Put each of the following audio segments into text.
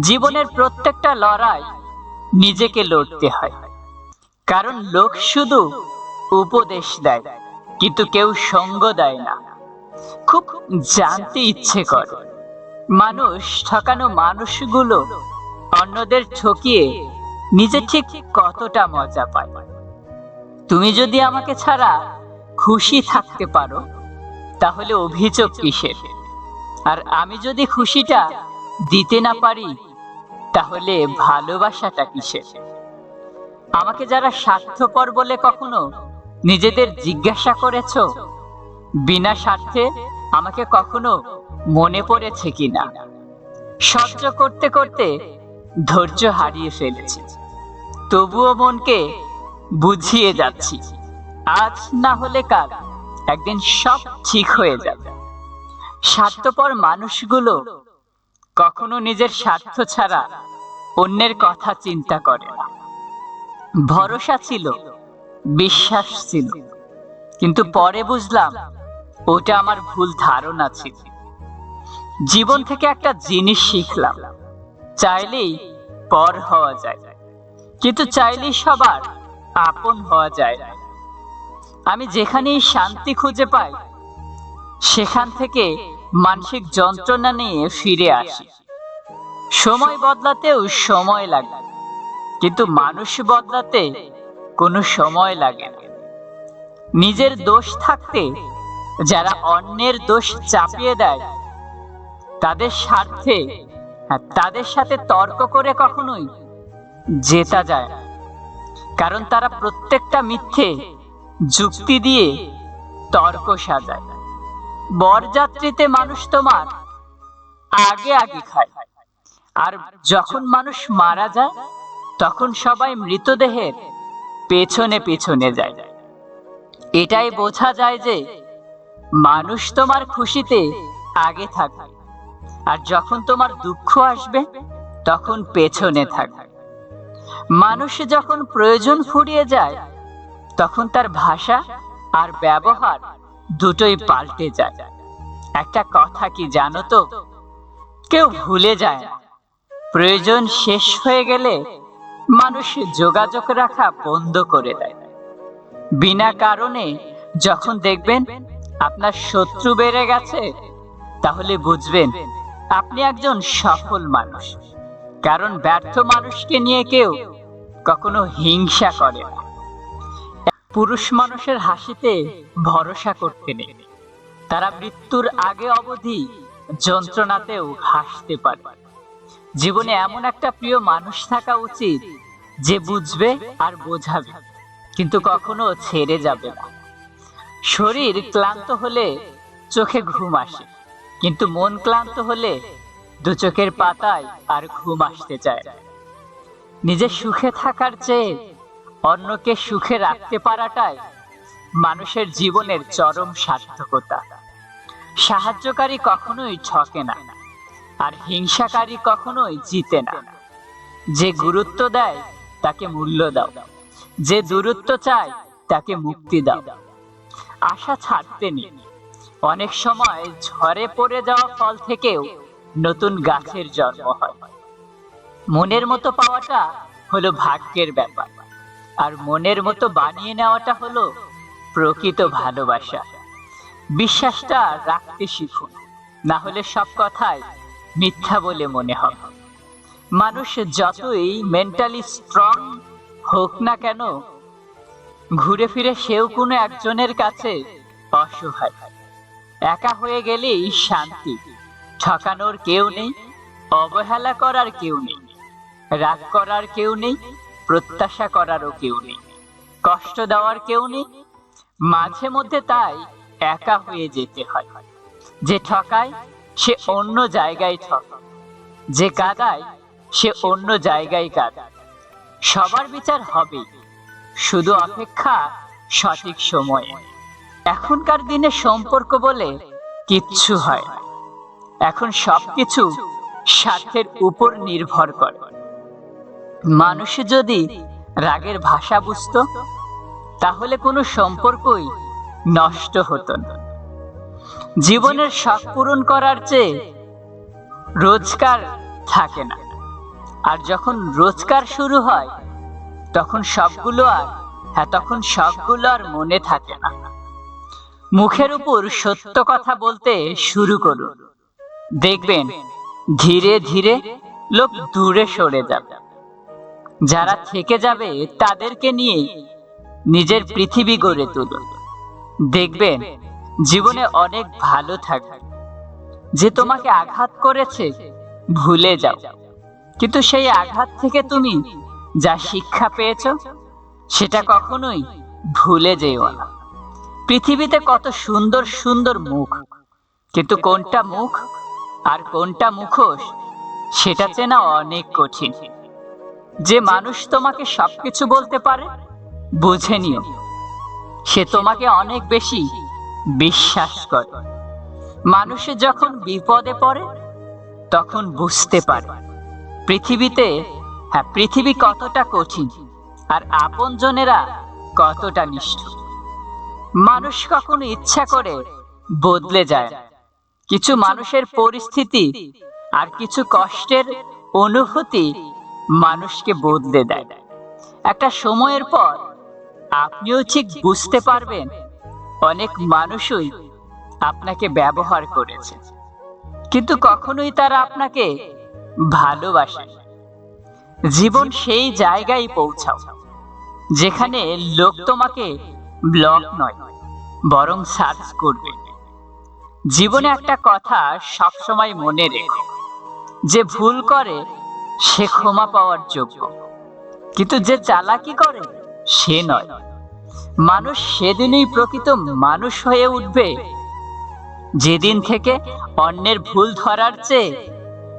জীবনের প্রত্যেকটা লড়াই নিজেকে লড়তে হয়। কারণ লোক শুধু উপদেশ দেয়, কিন্তু কেউ সঙ্গ দেয় না। খুব জানতে ইচ্ছে করে। মানুষ ঠকানো মানুষগুলো অন্যদের ঠকিয়ে নিজে ঠিক কতটা মজা পায়। তুমি যদি আমাকে ছাড়া খুশি থাকতে পারো, তাহলে অভিযোগ কিসের? আর আমি যদি খুশিটা দিতে না পারি, তাহলে ভালোবাসাটা কিসের? আমাকে যারা স্বার্থপর বলে কখনো নিজেদের জিজ্ঞাসা করেছ? বিনা স্বার্থে আমাকে কখনো মনে পড়েছে কিনা? সহ্য করতে করতে ধৈর্য হারিয়ে ফেলেছি। তবুও মনকে বুঝিয়ে যাচ্ছি, আজ না হলে কাল একদিন সব ঠিক হয়ে যাবে। স্বার্থপর মানুষগুলো কখনো নিজের স্বার্থ ছাড়া অন্যের কথা চিন্তা করে না। ভরসা ছিল, বিশ্বাস ছিল, কিন্তু পরে বুঝলাম ওটা আমার ভুল ধারণা ছিল। জীবন থেকে একটা জিনিস শিখলাম, চাইলেই পর হওয়া যায়, কিন্তু চাইলেই সবার আপন হওয়া যায় না। আমি যেখানেই শান্তি খুঁজে পাই, সেখান থেকে মানসিক যন্ত্রণা নিয়ে ফিরে আসি। সময় বদলাতেও সময় লাগে কিন্তু মানুষ বদলাতে কোনো সময় লাগে না। নিজের দোষ থাকতে যারা অন্যের দোষ চাপিয়ে দেয় তাদের স্বার্থে হ্যাঁ, তাদের সাথে তর্ক করে কখনোই জেতা যায় না। কারণ তারা প্রত্যেকটা মিথ্যে যুক্তি দিয়ে তর্ক সাজায়। বরযাত্রীতে মানুষ তোমার আগে আগে খায়। আর যখন মানুষ মারা যায়, তখন সবাই মৃতদেহের পেছনে পেছনে যায়। এটাই বোঝা যায় যে মানুষ তোমার খুশিতে আগে থাকবে। আর যখন তোমার দুঃখ আসবে, তখন পেছনে থাকবে। মানুষ যখন প্রয়োজন ফুরিয়ে যায়, তখন তার ভাষা আর ব্যবহার দুটোই পাল্টে যায়। একটা কথা কি জানো তো? কেউ ভুলে যায় না। প্রয়োজন শেষ হয়ে গেলে মানুষ যোগাযোগ রাখা বন্ধ করে দেয়। বিনা কারণে যখন দেখবেন আপনার শত্রু বেড়ে গেছে, তাহলে বুঝবেন আপনি একজন সফল মানুষ। কারণ ব্যর্থ মানুষকে নিয়ে কেউ কখনো হিংসা করে না। পুরুষ মানুষের হাসিতে ভরসা করতে নেই। তারা মৃত্যুর আগে অবধি যন্ত্রণাতেও হাসতে পারে। জীবনে এমন একটা প্রিয় মানুষ থাকা উচিত যে বুঝবে আর বোঝাবে, কিন্তু কখনো ছেড়ে যাবে না। শরীর ক্লান্ত হলে চোখে ঘুম আসে, কিন্তু মন ক্লান্ত হলে দু চোখের পাতায় আর ঘুম আসতে চায় নিজের সুখে থাকার চেয়ে অন্যকে সুখে রাখতে পারাটাই মানুষের জীবনের চরম সার্থকতা। সাহায্যকারী কখনোই ঠকে না, আর হিংসাকারী কখনোই জিতে না। যে গুরুত্ব দেয়, তাকে মূল্য দাও। যে দূরত্ব চায়, তাকে মুক্তি দাও। আশা ছাড়তে নেই। অনেক সময় ঝড়ে পড়ে যাওয়া ফল থেকেও নতুন গাছের জন্ম হয়। মনের মতো পাওয়াটা হলো ভাগ্যের ব্যাপার। আর মনের মতো বানিয়ে নেওয়াটা হলো প্রকৃত ভালোবাসা। বিশ্বাসটা রাখতে শিখুন, না হলে সব কথাই মিথ্যা বলে মনে হবে। মানুষ যতই মেন্টালি স্ট্রং হোক না কেন, ঘুরে ফিরে সেও কোনো একজনের কাছে অসহায়। একা হয়ে গেলেই শান্তি, ঠকানোর কেউ নেই, অবহেলা করার কেউ নেই, রাগ করার কেউ নেই প্রত্যাশা করারও কেউ নেই। কষ্ট দেওয়ার কেউ নেই। মাঝে মধ্যে তাই একা হয়ে যেতে হয়। যে ঠকায়, সে অন্য জায়গায় ঠকায় যে কাদায়, সে অন্য জায়গায় কাদায় সবার বিচার হবে। শুধু অপেক্ষা সঠিক সময়ে। এখনকার দিনে সম্পর্ক বলে কিচ্ছু হয় এখন সবকিছু স্বার্থের উপর নির্ভর করে। মানুষ যদি রাগের ভাষা বুঝতো, তাহলে কোনো সম্পর্কই নষ্ট হতো না। জীবনের শখ পূরণ করার চেয়ে রোজগার থাকে না। আর যখন রোজগার শুরু হয়, তখন সবগুলো আর হ্যাঁ তখন সবগুলো আর মনে থাকে না। মুখের উপর সত্য কথা বলতে শুরু করুন। দেখবেন ধীরে ধীরে লোক দূরে সরে যাবে। যারা থেকে যাবে তাদেরকে নিয়ে নিজের পৃথিবী গড়ে তুলুন দেখবেন, জীবনে অনেক ভালো থাকবে। যে তোমাকে আঘাত করেছে, ভুলে যাও। কিন্তু সেই আঘাত থেকে তুমি যা শিক্ষা পেয়েছ, সেটা কখনোই ভুলে যেও না। পৃথিবীতে কত সুন্দর সুন্দর মুখ। কিন্তু কোনটা মুখ আর কোনটা মুখোশ, সেটা চেনা অনেক কঠিন। যে মানুষ তোমাকে সবকিছু বলতে পারে, বুঝে নিও। সে তোমাকে অনেক বেশি বিশ্বাস করে। মানুষে যখন বিপদে পড়ে, তখন বুঝতে পারে। পৃথিবীতে হ্যাঁ পৃথিবী কতটা কঠিন আর আপনজনেরা কতটা নিষ্ঠুর। মানুষ কখনো ইচ্ছা করে বদলে যায়। কিছু মানুষের পরিস্থিতি আর কিছু কষ্টের অনুভূতি মানুষকে বদলে দেয়। একটা সময়ের পর আপনিও ঠিক বুঝতে পারবেন, অনেক মানুষই আপনাকে ব্যবহার করেছে। কিন্তু কখনোই তারা আপনাকে ভালোবাসে। জীবন সেই জায়গায় পৌঁছাও, যেখানে লোক তোমাকে ব্লক নয়, বরং সার্চ করবে। জীবনে একটা কথা সবসময় মনে রেখো, যে ভুল করে সে ক্ষমা পাওয়ার যোগ্য। কিন্তু যে চালাকি করে, সে নয়। মানুষ সেদিনই প্রকৃত মানুষ হয়ে উঠবে। যেদিন থেকে অন্যের ভুল ধরার চেয়ে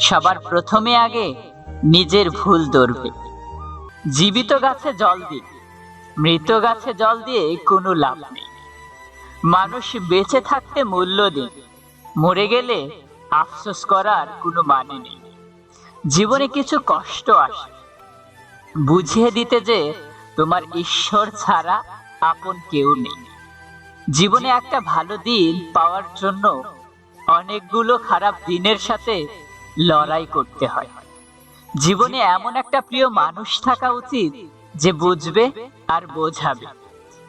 সবার প্রথমে আগে নিজের ভুল ধরবে। জীবিত গাছে জল দিয়ে মৃত গাছে জল দিয়ে কোনো লাভ নেই। মানুষ বেঁচে থাকতে মূল্য দিন, মরে গেলে আফসোস করার কোনো মানে নেই। জীবনে কিছু কষ্ট আসে। বুঝিয়ে দিতে যে তোমার ঈশ্বর ছাড়া আপন কেউ নেই। জীবনে একটা ভালো দিন পাওয়ার জন্য অনেকগুলো খারাপ দিনের সাথে লড়াই করতে হয়। জীবনে এমন একটা প্রিয় মানুষ থাকা উচিত যে বুঝবে আর বোঝাবে,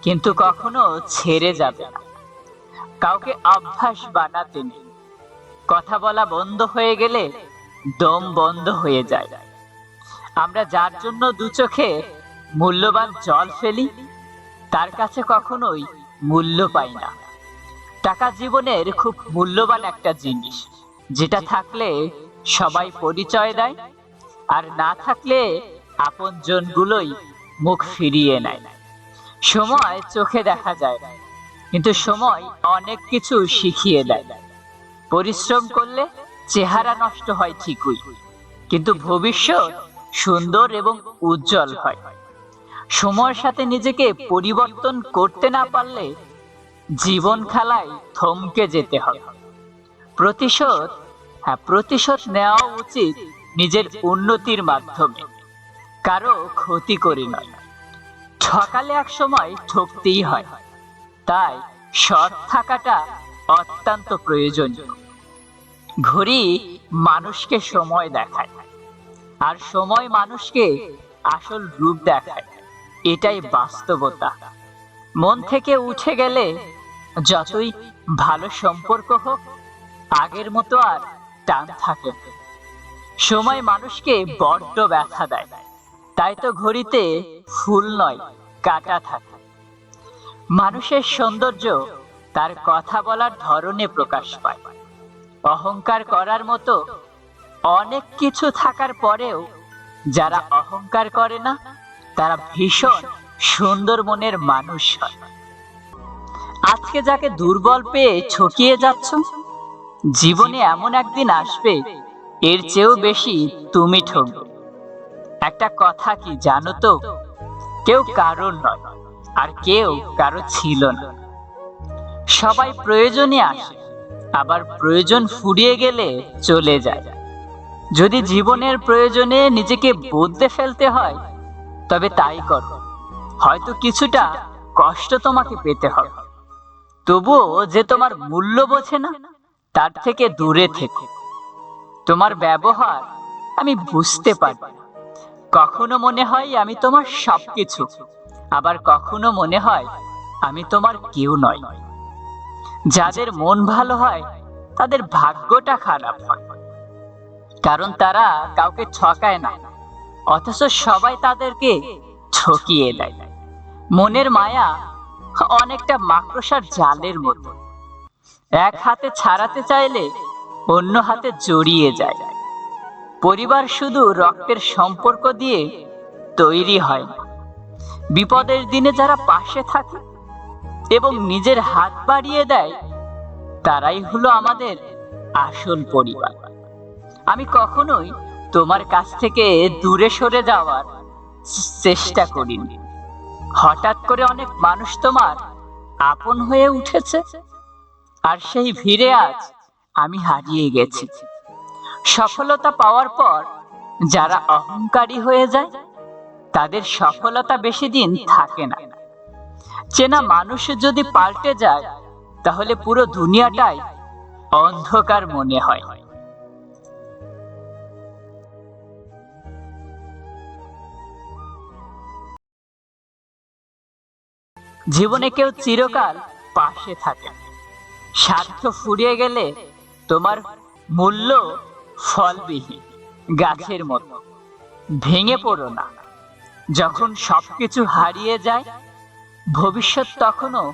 কিন্তু কখনো ছেড়ে যাবে না। কাউকে অভ্যাস বানাতে নেই। কথা বলা বন্ধ হয়ে গেলে দম বন্ধ হয়ে যায়। আমরা যার জন্য দু চোখে মূল্যবান জল ফেলি, তার কাছে কখনোই মূল্য পাই না। টাকা জীবনের খুব মূল্যবান একটা জিনিস, যেটা থাকলে সবাই পরিচয় দেয়, আর না থাকলে আপন জনগুলোই মুখ ফিরিয়ে নেয়। সময় চোখে দেখা যায়, কিন্তু সময় অনেক কিছু শিখিয়ে দেয়। পরিশ্রম করলে চেহারা নষ্ট হয় ঠিকই, কিন্তু ভবিষ্যৎ সুন্দর এবং উজ্জ্বল হয়। সময়ের সাথে নিজেকে পরিবর্তন করতে না পারলে জীবন খেলায় থমকে যেতে হবে। প্রতিশোধ হ্যাঁ প্রতিশোধ নেওয়া উচিত নিজের উন্নতির মাধ্যমে, কারও ক্ষতি করি নয়। ঠকালে এক সময় ঠকতেই হয়, তাই সৎ থাকাটা অত্যন্ত প্রয়োজনীয়। ঘড়ি মানুষকে সময় দেখায় আর সময় মানুষকে আসল রূপ দেখায়। এটাই বাস্তবতা। মন থেকে উঠে গেলে যতই ভালো সম্পর্ক হোক, আগের মতো আর টান থাকে সময় মানুষকে বড্ড ব্যথা দেয়। তাই তো ঘড়িতে ফুল নয়, কাটা থাকে। মানুষের সৌন্দর্য তার কথা বলার ধরনে প্রকাশ পায়। অহংকার করার মতো অনেক কিছু থাকার পরেও যারা অহংকার করে না, তারা ভীষণ সুন্দর মনের মানুষ হয়। আজকে যাকে দুর্বল পেয়ে ঠকিয়ে যাচ্ছ, জীবনে এমন একদিন আসবে, এর চেয়েও বেশি তুমি ঠকবে। একটা কথা কি জানো তো? কেউ কারোর নয়, আর কেউ কারও ছিল না। সবাই প্রয়োজনে আসে। আবার প্রয়োজন ফুরিয়ে গেলে চলে যায়। যদি জীবনের প্রয়োজনে নিজেকে বদলে ফেলতে হয়, তবে তাই করো। হয়তো কিছুটা কষ্ট তোমাকে পেতে হবে। তবুও যে তোমার মূল্য বোঝে না, তার থেকে দূরে থেকে। তোমার ব্যবহার আমি বুঝতে পারি। কখনো মনে হয় আমি তোমার সবকিছু, আবার কখনো মনে হয় আমি তোমার কেউ নয়। যাদের মন ভালো হয়, তাদের ভাগ্যটা খারাপ হয়। কারণ তারা কাউকে ঠকায় না, অথচ সবাই তাদেরকে ঠকিয়ে দেয়। মনের মায়া অনেকটা মাকড়সার জালের মতো। এক হাতে ছাড়াতে চাইলে অন্য হাতে জড়িয়ে যায়। পরিবার শুধু রক্তের সম্পর্ক দিয়ে তৈরি হয় না। বিপদের দিনে যারা পাশে থাকে এবং নিজের হাত বাড়িয়ে দেয়, তারাই হলো আমাদের আসল পরিবার। আমি কখনোই তোমার কাছ থেকে দূরে সরে যাওয়ার চেষ্টা করিনি। হঠাৎ করে অনেক মানুষ তোমার আপন হয়ে উঠেছে, আর সেই ভিড়ে আজ আমি হারিয়ে গেছি। সফলতা পাওয়ার পর যারা অহংকারী হয়ে যায়, তাদের সফলতা বেশি দিন থাকে না। চেনা মানুষ যদি পাল্টে যায়, তাহলে পুরো দুনিয়াটাই অন্ধকার মনে হয়। জীবনে কেউ চিরকাল পাশে থাকে। স্বার্থ ফুরিয়ে গেলে তোমার মূল্য ফলবিহীন, গাছের মতো। ভেঙে পড়ো না। যখন সবকিছু হারিয়ে যায় ভবিষ্যৎ তখনও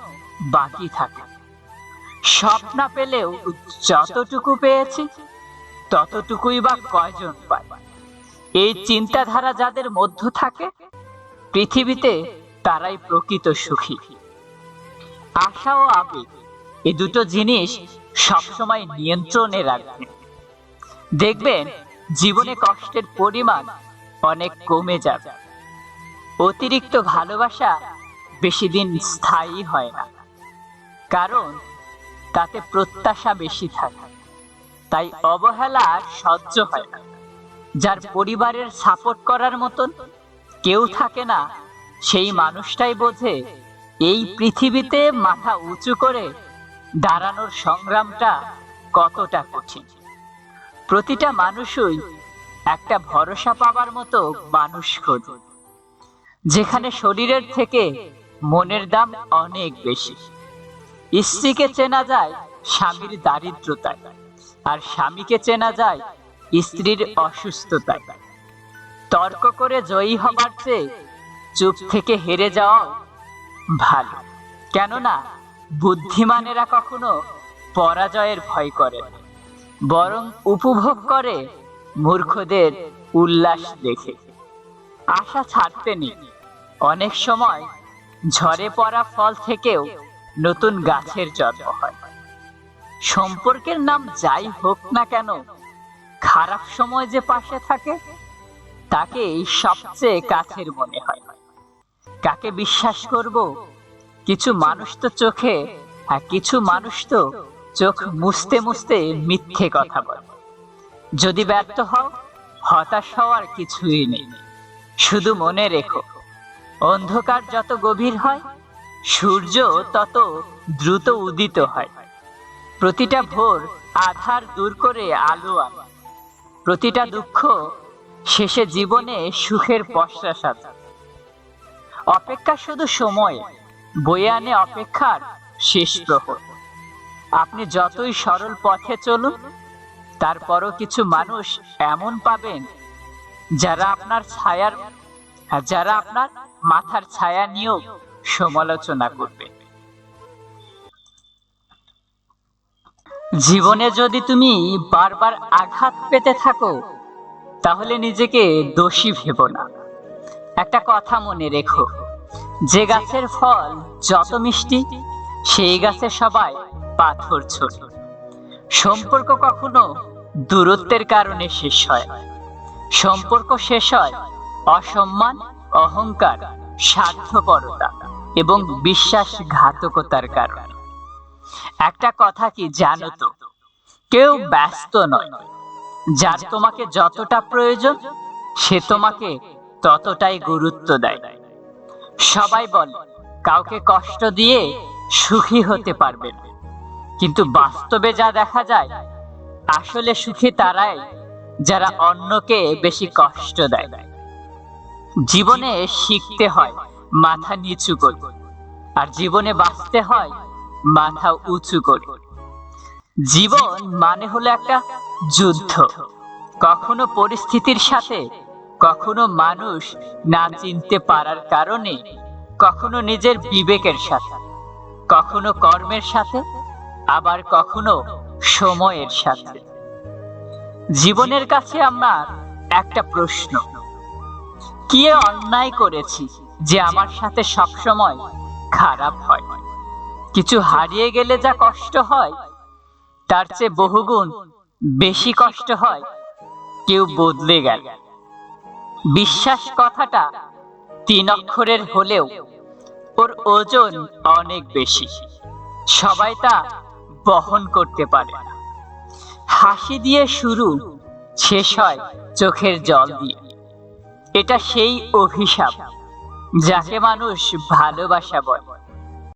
বাকি থাকে। সব পেলেও যতটুকু পেয়েছি, ততটুকুই বা কয়জন পায়। এই চিন্তাধারা যাদের মধ্য থাকে, পৃথিবীতে তারাই প্রকৃত সুখী। আশা ও আবেগ এই দুটো জিনিস সবসময় নিয়ন্ত্রণে রাখবেন দেখবেন, জীবনে কষ্টের পরিমাণ অনেক কমে যাবে। অতিরিক্ত ভালোবাসা বেশি দিন স্থায়ী হয় না। কারণ, তাতে প্রত্যাশা বেশি থাকে। তাই অবহেলা সহ্য হয় না। যার পরিবারের সাপোর্ট করার মতন কেউ থাকে না, সেই মানুষটাই বোঝে এই পৃথিবীতে মাথা উঁচু করে দাঁড়ানোর সংগ্রামটা কতটা কঠিন। প্রতিটা মানুষই একটা ভরসা পাবার মতো মানুষ খোঁজে, যেখানে শরীরের থেকে মনের দাম অনেক বেশি। স্ত্রীকে চেনা যায় স্বামীর দারিদ্রতায় আর স্বামীকে চেনা যায় স্ত্রীর অসুস্থতায়। তর্ক করে জয়ী হবার চেয়ে চুপ থেকে হেরে যাওয়া ভালো। কেননা বুদ্ধিমানেরা কখনো পরাজয়ের ভয় করে না, বরং উপভোগ করে মূর্খদের উল্লাস দেখে। আশা ছাড়তে নেই। অনেক সময় ঝরে পড়া ফল থেকেও নতুন গাছের জন্ম হয়। সম্পর্কের নাম যাই হোক না কেন, খারাপ সময় যে পাশে থাকে, তাকে সবচেয়ে কাছের মনে হয়। কাকে বিশ্বাস করব? কিছু মানুষ তো চোখে, আর কিছু মানুষ তো চোখ মুছতে মুছতে মিথ্যে কথা বলে। যদি ব্যর্থ হও, হতাশ হওয়ার কিছুই নেই। শুধু মনে রেখো অন্ধকার যত গভীর হয়, সূর্য তত দ্রুত উদিত হয়। প্রতিটা ভোর আধার দূর করে আলো আনে। প্রতিটা দুঃখ শেষে জীবনে সুখের পশ্চা অপেক্ষা শুধু সময়, বয়ে আনে অপেক্ষার শেষ প্রহর। আপনি যতই সরল পথে চলুন, তারপরও কিছু মানুষ এমন পাবেন যারা আপনার ছায়ার, যারা আপনার মাথার ছায়া নিয়েও সমালোচনা করবে। জীবনে যদি তুমি বারবার আঘাত পেতে থাকো, তাহলে নিজেকে দোষী ভেবো না। একটা কথা মনে রেখো, যে গাছের ফল যত মিষ্টি, সেই গাছে সবাই পাথর ছোট। সম্পর্ক কখনো দূরত্বের কারণে শেষ হয়। সম্পর্ক শেষ হয় অসম্মান অহংকার, স্বার্থপরতা এবং বিশ্বাসঘাতকতার কারণে। একটা কথা কি জানো তো? কেউ ব্যস্ত নয়। যার তোমাকে যতটা প্রয়োজন, সে তোমাকে ততটাই গুরুত্ব দেয়। সবাই বলে, কাউকে কষ্ট দিয়ে সুখী হতে পারবে। কিন্তু বাস্তবে যা দেখা যায়, আসলে সুখী তারাই, যারা অন্যকে বেশি কষ্ট দেয়। জীবনে শিখতে হয়, মাথা নিচু করে। আর জীবনে বাঁচতে হয়, মাথা উঁচু করে। জীবন মানে হলো একটা যুদ্ধ। কখনো পরিস্থিতির সাথে, কখনো মানুষ না চিনতে পারার কারণে, কখনো নিজের বিবেকের সাথে, কখনো কর্মের সাথে, আবার কখনো সময়ের সাথে। জীবনের কাছে আমার একটা প্রশ্ন। কি অন্যায় করেছি যে আমার সাথে সবসময় খারাপ হয়? কিছু হারিয়ে গেলে যা কষ্ট হয়, তার চেয়ে বহুগুণ বেশি কষ্ট হয়, কেউ বদলে গেল। বিশ্বাস কথাটা তিন অক্ষরের হলেও ওর ওজন অনেক বেশি। সবাই তা বহন করতে পারে হাসি দিয়ে শুরু শেষ হয় চোখের জল দিয়ে। এটা সেই অভিশাপ যাকে মানুষ ভালোবাসা বলে।